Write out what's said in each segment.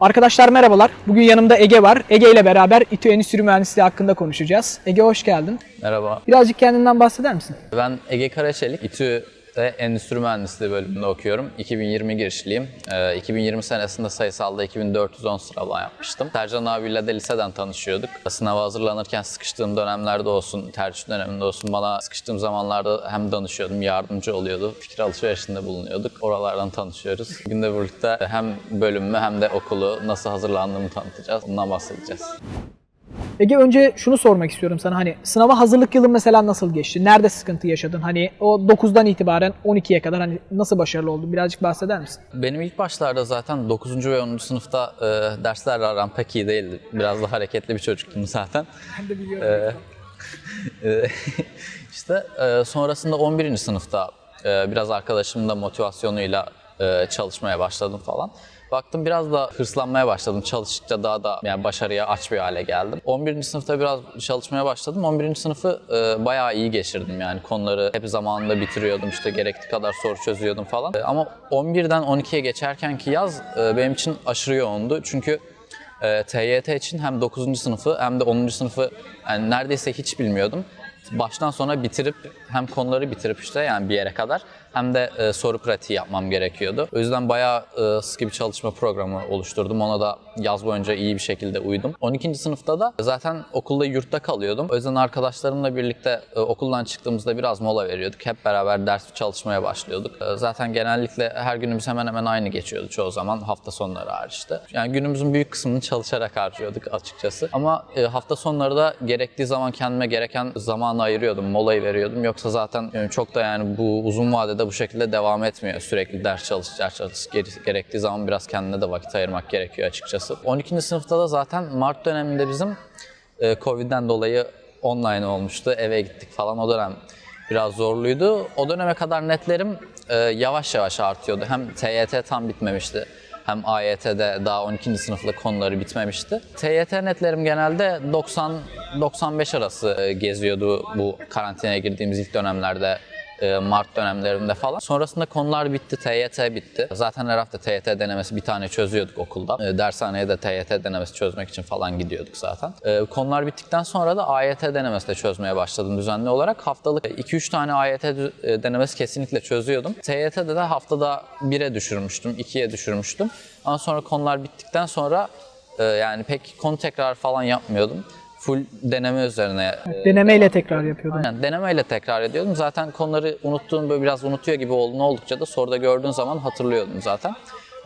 Arkadaşlar merhabalar. Bugün yanımda Ege var. Ege ile beraber İTÜ Endüstri Mühendisliği hakkında konuşacağız. Ege hoş geldin. Merhaba. Birazcık kendinden bahseder misin? Ben Ege Karaçelik. İTÜ'de Endüstri Mühendisliği bölümünde okuyorum. 2020 girişliyim. Ee, 2020 senesinde sayısalda 2410 sıralama yapmıştım. Sercan abiyle de liseden tanışıyorduk. Sınava hazırlanırken sıkıştığım dönemlerde olsun, tercih döneminde olsun bana sıkıştığım zamanlarda hem danışıyordum, yardımcı oluyordu. Fikir alışverişinde bulunuyorduk. Oralardan tanışıyoruz. Bugün de birlikte hem bölümümü hem de okulu nasıl hazırlandığımı tanıtacağız. Bundan bahsedeceğiz. Ege önce şunu sormak istiyorum sana. Hani sınava hazırlık yılın mesela nasıl geçti? Nerede sıkıntı yaşadın? Hani o 9'dan itibaren 12'ye kadar hani nasıl başarılı oldun? Birazcık bahseder misin? Benim ilk başlarda zaten 9. ve 10. sınıfta e, derslerle aram pek iyi değildi. Biraz da hareketli bir çocuktum zaten. Ben de biliyorum. E, işte e, sonrasında 11. sınıfta e, biraz arkadaşımın da motivasyonuyla e, çalışmaya başladım falan. Baktım biraz da hırslanmaya başladım. Çalıştıkça daha da yani başarıya aç bir hale geldim. 11. sınıfta biraz çalışmaya başladım. 11. sınıfı e, bayağı iyi geçirdim yani. Konuları hep zamanında bitiriyordum. işte gerektiği kadar soru çözüyordum falan. E, ama 11'den 12'ye geçerkenki yaz e, benim için aşırı yoğundu. Çünkü e, TYT için hem 9. sınıfı hem de 10. sınıfı yani neredeyse hiç bilmiyordum. Baştan sona bitirip hem konuları bitirip işte yani bir yere kadar hem de e, soru pratiği yapmam gerekiyordu. O yüzden bayağı e, sıkı bir çalışma programı oluşturdum. Ona da yaz boyunca iyi bir şekilde uydum. 12. sınıfta da zaten okulda yurtta kalıyordum. O yüzden arkadaşlarımla birlikte e, okuldan çıktığımızda biraz mola veriyorduk. Hep beraber ders çalışmaya başlıyorduk. E, zaten genellikle her günümüz hemen hemen aynı geçiyordu çoğu zaman hafta sonları hariçte. Yani günümüzün büyük kısmını çalışarak harcıyorduk açıkçası. Ama e, hafta sonları da gerektiği zaman kendime gereken zamanı ayırıyordum, molayı veriyordum. Yoksa zaten e, çok da yani bu uzun vadede bu şekilde devam etmiyor. Sürekli ders çalış, ders çalış. Gere- Gerektiği zaman biraz kendine de vakit ayırmak gerekiyor açıkçası. 12. sınıfta da zaten Mart döneminde bizim e, Covid'den dolayı online olmuştu. Eve gittik falan o dönem biraz zorluydu. O döneme kadar netlerim e, yavaş yavaş artıyordu. Hem TYT tam bitmemişti. Hem AYT'de daha 12. sınıfta konuları bitmemişti. TYT netlerim genelde 90-95 arası e, geziyordu bu karantinaya girdiğimiz ilk dönemlerde Mart dönemlerinde falan. Sonrasında konular bitti, TYT bitti. Zaten her hafta TYT denemesi bir tane çözüyorduk okulda. E, Dershaneye de TYT denemesi çözmek için falan gidiyorduk zaten. E, Konular bittikten sonra da AYT denemesi de çözmeye başladım düzenli olarak. Haftalık 2-3 tane AYT e, denemesi kesinlikle çözüyordum. TYT'de de haftada 1'e düşürmüştüm, 2'ye düşürmüştüm. Ama sonra konular bittikten sonra e, yani pek konu tekrar falan yapmıyordum. Full deneme üzerine e, Denemeyle tekrar yapıyordun. Aynen denemeyle tekrar ediyordum. Zaten konuları unuttuğum böyle biraz unutuyor gibi olduğunu oldukça da soruda gördüğün zaman hatırlıyordum zaten.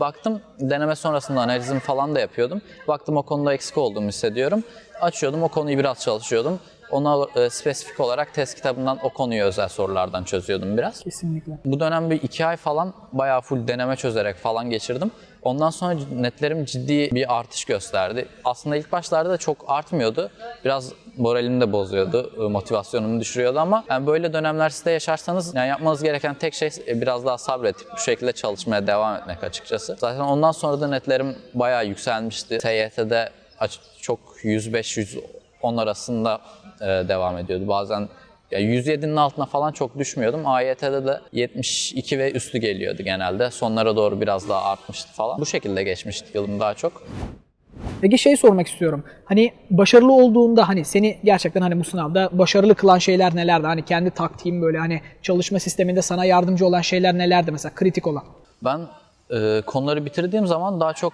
Baktım deneme sonrasında analizimi falan da yapıyordum. Baktım o konuda eksik olduğumu hissediyorum. Açıyordum o konuyu biraz çalışıyordum ona e, spesifik olarak test kitabından o konuyu özel sorulardan çözüyordum biraz. Kesinlikle. Bu dönem bir iki ay falan bayağı full deneme çözerek falan geçirdim. Ondan sonra netlerim ciddi bir artış gösterdi. Aslında ilk başlarda da çok artmıyordu. Biraz moralimi de bozuyordu, e, motivasyonumu düşürüyordu ama yani böyle dönemler sizde yaşarsanız yani yapmanız gereken tek şey e, biraz daha sabretip bu şekilde çalışmaya devam etmek açıkçası. Zaten ondan sonra da netlerim bayağı yükselmişti. TYT'de çok 105 100 onlar arasında e, devam ediyordu. Bazen ya 107'nin altına falan çok düşmüyordum. AYT'de de 72 ve üstü geliyordu genelde. Sonlara doğru biraz daha artmıştı falan. Bu şekilde geçmişti yılım daha çok. Peki şey sormak istiyorum. Hani başarılı olduğunda hani seni gerçekten hani bu sınavda başarılı kılan şeyler nelerdi? Hani kendi taktiğin böyle hani çalışma sisteminde sana yardımcı olan şeyler nelerdi mesela kritik olan? Ben e, konuları bitirdiğim zaman daha çok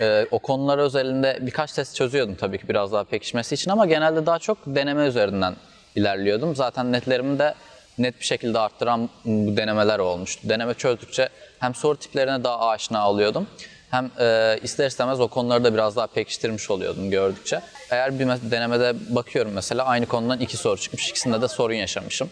e, o konular özelinde birkaç test çözüyordum tabii ki biraz daha pekişmesi için ama genelde daha çok deneme üzerinden ilerliyordum. Zaten netlerimi de net bir şekilde arttıran bu denemeler olmuştu. Deneme çözdükçe hem soru tiplerine daha aşina oluyordum. Hem e, ister istemez o konuları da biraz daha pekiştirmiş oluyordum gördükçe. Eğer bir denemede bakıyorum mesela aynı konudan iki soru çıkmış, ikisinde de sorun yaşamışım.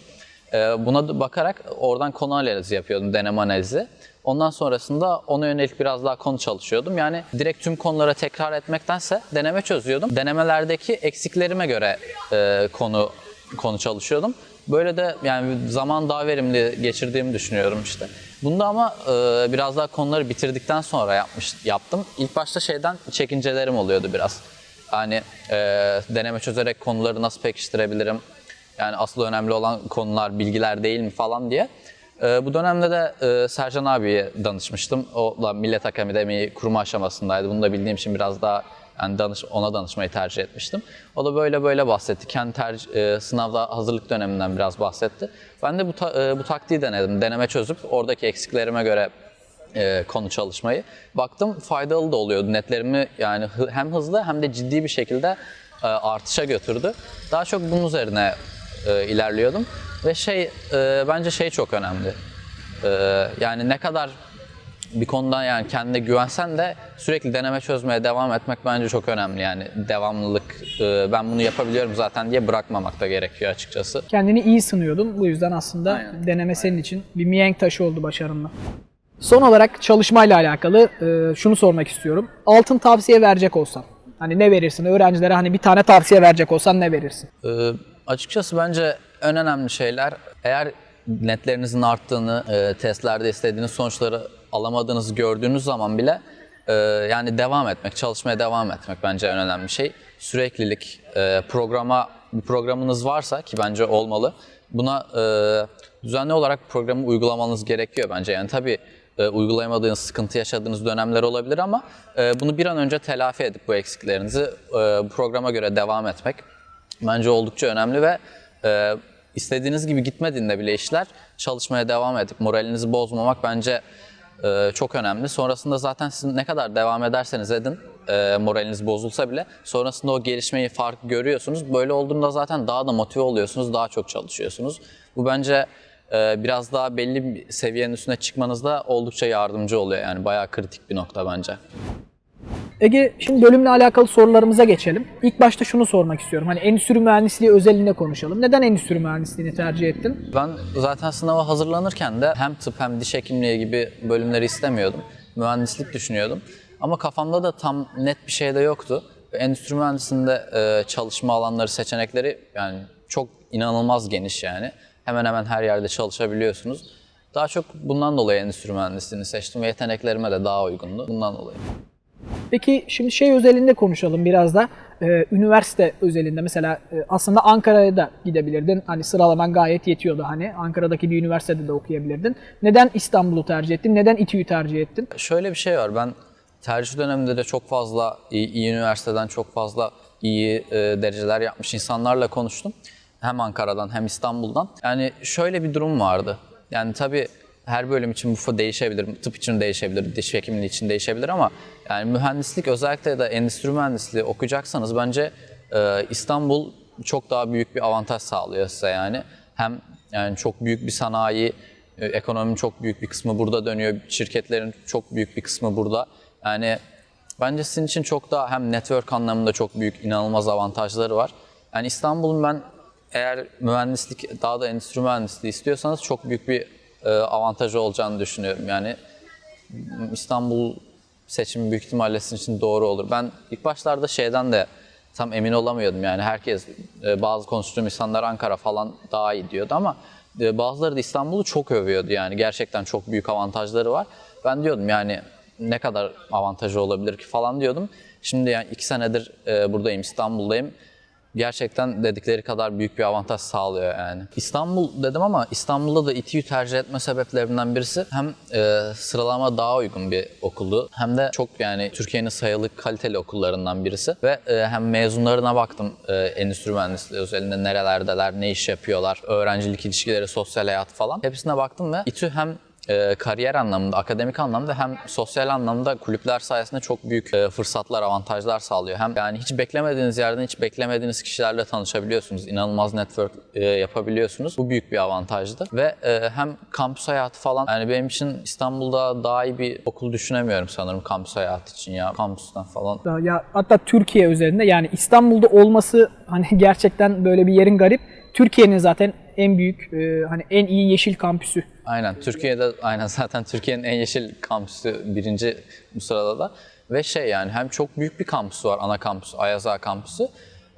Ee, Buna bakarak oradan konu analizi yapıyordum, deneme analizi. Ondan sonrasında ona yönelik biraz daha konu çalışıyordum. Yani direkt tüm konulara tekrar etmektense deneme çözüyordum. Denemelerdeki eksiklerime göre e, konu konu çalışıyordum. Böyle de yani zaman daha verimli geçirdiğimi düşünüyorum işte. Bunda ama e, biraz daha konuları bitirdikten sonra yapmış yaptım. İlk başta şeyden çekincelerim oluyordu biraz. Hani e, deneme çözerek konuları nasıl pekiştirebilirim? Yani asıl önemli olan konular, bilgiler değil mi falan diye. E, bu dönemde de e, Sercan abiye danışmıştım. O da Millet Akademi'yi kurma aşamasındaydı. Bunu da bildiğim için biraz daha yani danış, ona danışmayı tercih etmiştim. O da böyle böyle bahsetti. Kendi tercih, e, sınavda hazırlık döneminden biraz bahsetti. Ben de bu, ta- e, bu taktiği denedim. Deneme çözüp oradaki eksiklerime göre e, konu çalışmayı. Baktım faydalı da oluyordu. Netlerimi yani hem hızlı hem de ciddi bir şekilde e, artışa götürdü. Daha çok bunun üzerine e, ilerliyordum. Ve şey e, bence şey çok önemli. E, yani ne kadar bir konuda yani kendine güvensen de sürekli deneme çözmeye devam etmek bence çok önemli. Yani devamlılık, e, ben bunu yapabiliyorum zaten diye bırakmamak da gerekiyor açıkçası. Kendini iyi sınıyordun. Bu yüzden aslında Aynen. deneme senin için bir mihenk taşı oldu başarınla. Son olarak çalışmayla alakalı e, şunu sormak istiyorum. Altın tavsiye verecek olsan. Hani ne verirsin? Öğrencilere hani bir tane tavsiye verecek olsan ne verirsin? Ee, açıkçası bence en önemli şeyler eğer netlerinizin arttığını, e, testlerde istediğiniz sonuçları alamadığınızı gördüğünüz zaman bile e, yani devam etmek, çalışmaya devam etmek bence en önemli şey. Süreklilik, e, programa bir programınız varsa ki bence olmalı. Buna düzenli olarak programı uygulamanız gerekiyor bence. Yani tabii uygulayamadığınız, sıkıntı yaşadığınız dönemler olabilir ama bunu bir an önce telafi edip bu eksiklerinizi e, programa göre devam etmek bence oldukça önemli ve e, istediğiniz gibi gitmediğinde bile işler çalışmaya devam edip moralinizi bozmamak bence e, çok önemli. Sonrasında zaten siz ne kadar devam ederseniz edin e, moraliniz bozulsa bile sonrasında o gelişmeyi fark görüyorsunuz. Böyle olduğunda zaten daha da motive oluyorsunuz, daha çok çalışıyorsunuz. Bu bence e, biraz daha belli bir seviyenin üstüne çıkmanızda oldukça yardımcı oluyor. Yani bayağı kritik bir nokta bence. Ege şimdi bölümle alakalı sorularımıza geçelim. İlk başta şunu sormak istiyorum. Hani endüstri mühendisliği özelinde konuşalım. Neden endüstri mühendisliğini tercih ettin? Ben zaten sınava hazırlanırken de hem tıp hem diş hekimliği gibi bölümleri istemiyordum. Mühendislik düşünüyordum. Ama kafamda da tam net bir şey de yoktu. Endüstri mühendisliğinde e, çalışma alanları, seçenekleri yani çok inanılmaz geniş yani. Hemen hemen her yerde çalışabiliyorsunuz. Daha çok bundan dolayı endüstri mühendisliğini seçtim ve yeteneklerime de daha uygundu. Bundan dolayı. Peki şimdi şey özelinde konuşalım biraz da. Ee, üniversite özelinde mesela e, aslında Ankara'ya da gidebilirdin. Hani sıralaman gayet yetiyordu hani. Ankara'daki bir üniversitede de okuyabilirdin. Neden İstanbul'u tercih ettin? Neden İTÜ'yü tercih ettin? Şöyle bir şey var. Ben tercih döneminde de çok fazla iyi, iyi üniversiteden çok fazla iyi e, dereceler yapmış insanlarla konuştum. Hem Ankara'dan hem İstanbul'dan. Yani şöyle bir durum vardı. Yani tabii her bölüm için bu değişebilir. Tıp için değişebilir, diş hekimliği için değişebilir ama yani mühendislik özellikle de endüstri mühendisliği okuyacaksanız bence e, İstanbul çok daha büyük bir avantaj sağlıyor size yani. Hem yani çok büyük bir sanayi, e, ekonominin çok büyük bir kısmı burada dönüyor. Şirketlerin çok büyük bir kısmı burada. Yani bence sizin için çok daha hem network anlamında çok büyük inanılmaz avantajları var. Yani İstanbul'un ben eğer mühendislik daha da endüstri mühendisliği istiyorsanız çok büyük bir avantajı olacağını düşünüyorum. Yani İstanbul seçimi büyük ihtimalle sizin için doğru olur. Ben ilk başlarda şeyden de tam emin olamıyordum yani herkes e, bazı konuştuğum insanlar Ankara falan daha iyi diyordu ama e, bazıları da İstanbul'u çok övüyordu yani gerçekten çok büyük avantajları var. Ben diyordum yani ne kadar avantajı olabilir ki falan diyordum. Şimdi yani iki senedir e, buradayım İstanbul'dayım gerçekten dedikleri kadar büyük bir avantaj sağlıyor yani. İstanbul dedim ama İstanbul'da da İTÜ'yü tercih etme sebeplerinden birisi hem e, sıralama daha uygun bir okuldu hem de çok yani Türkiye'nin sayılı kaliteli okullarından birisi ve e, hem mezunlarına baktım e, endüstri mühendisliği özelinde nerelerdeler, ne iş yapıyorlar, öğrencilik ilişkileri, sosyal hayat falan hepsine baktım ve İTÜ hem e, kariyer anlamında, akademik anlamda hem sosyal anlamda kulüpler sayesinde çok büyük e, fırsatlar, avantajlar sağlıyor. Hem yani hiç beklemediğiniz yerden hiç beklemediğiniz kişilerle tanışabiliyorsunuz. İnanılmaz network e, yapabiliyorsunuz. Bu büyük bir avantajdı. Ve e, hem kampüs hayatı falan yani benim için İstanbul'da daha iyi bir okul düşünemiyorum sanırım kampüs hayatı için ya. Kampüsten falan. Ya hatta Türkiye üzerinde yani İstanbul'da olması hani gerçekten böyle bir yerin garip. Türkiye'nin zaten en büyük e, hani en iyi yeşil kampüsü. Aynen Türkiye'de aynen zaten Türkiye'nin en yeşil kampüsü birinci bu sırada da. Ve şey yani hem çok büyük bir kampüsü var ana kampüsü Ayaza kampüsü.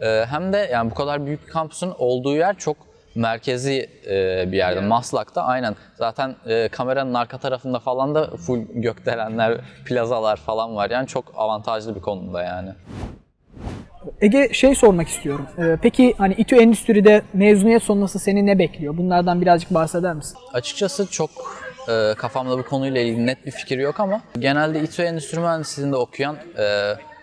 Ee, hem de yani bu kadar büyük bir kampüsün olduğu yer çok merkezi e, bir yerde. Maslak'ta aynen. Zaten e, kameranın arka tarafında falan da full gökdelenler plazalar falan var. Yani çok avantajlı bir konumda yani. Ege şey sormak istiyorum. Ee, peki hani İTÜ Endüstri'de mezuniyet sonrası seni ne bekliyor? Bunlardan birazcık bahseder misin? Açıkçası çok e, kafamda bu konuyla ilgili net bir fikir yok ama genelde İTÜ Endüstri Mühendisliği'nde okuyan e,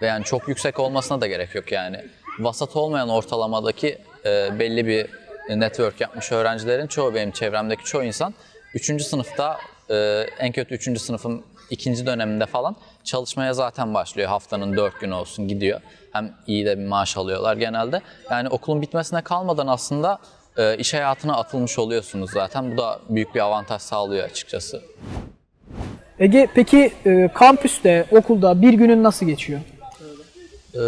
ve yani çok yüksek olmasına da gerek yok yani. Vasat olmayan ortalamadaki e, belli bir network yapmış öğrencilerin çoğu benim çevremdeki çoğu insan 3. sınıfta e, en kötü 3. sınıfın ikinci döneminde falan çalışmaya zaten başlıyor. Haftanın 4 günü olsun gidiyor. Hem iyi de bir maaş alıyorlar genelde. Yani okulun bitmesine kalmadan aslında e, iş hayatına atılmış oluyorsunuz zaten. Bu da büyük bir avantaj sağlıyor açıkçası. Ege peki e, kampüste, okulda bir günün nasıl geçiyor? E,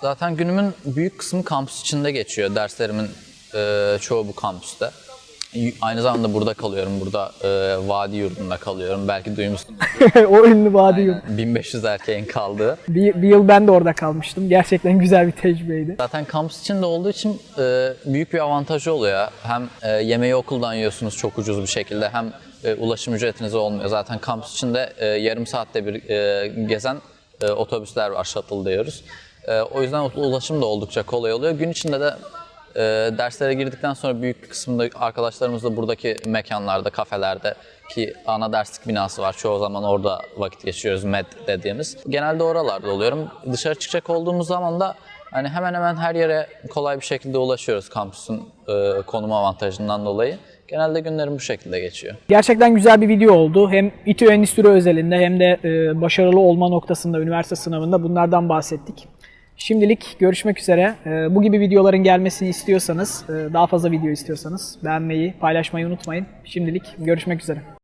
zaten günümün büyük kısmı kampüs içinde geçiyor. Derslerimin e, çoğu bu kampüste. Aynı zamanda burada kalıyorum. Burada e, vadi yurdunda kalıyorum. Belki duymuşsunuz. o ünlü vadi yurdu. 1500 erkeğin kaldığı. Bir, bir yıl ben de orada kalmıştım. Gerçekten güzel bir tecrübeydi. Zaten kampüs içinde olduğu için e, büyük bir avantajı oluyor. Hem e, yemeği okuldan yiyorsunuz çok ucuz bir şekilde hem e, ulaşım ücretiniz olmuyor. Zaten kampüs içinde e, yarım saatte bir e, gezen e, otobüsler var, shuttle diyoruz. E, o yüzden ulaşım da oldukça kolay oluyor. Gün içinde de e, derslere girdikten sonra büyük bir kısmında arkadaşlarımızla buradaki mekanlarda, kafelerde ki ana derslik binası var. Çoğu zaman orada vakit geçiriyoruz MED dediğimiz. Genelde oralarda oluyorum. Dışarı çıkacak olduğumuz zaman da hani hemen hemen her yere kolay bir şekilde ulaşıyoruz kampüsün e, konum avantajından dolayı. Genelde günlerim bu şekilde geçiyor. Gerçekten güzel bir video oldu. Hem İTÜ Endüstri özelinde hem de e, başarılı olma noktasında üniversite sınavında bunlardan bahsettik. Şimdilik görüşmek üzere. E, bu gibi videoların gelmesini istiyorsanız, e, daha fazla video istiyorsanız beğenmeyi, paylaşmayı unutmayın. Şimdilik görüşmek üzere.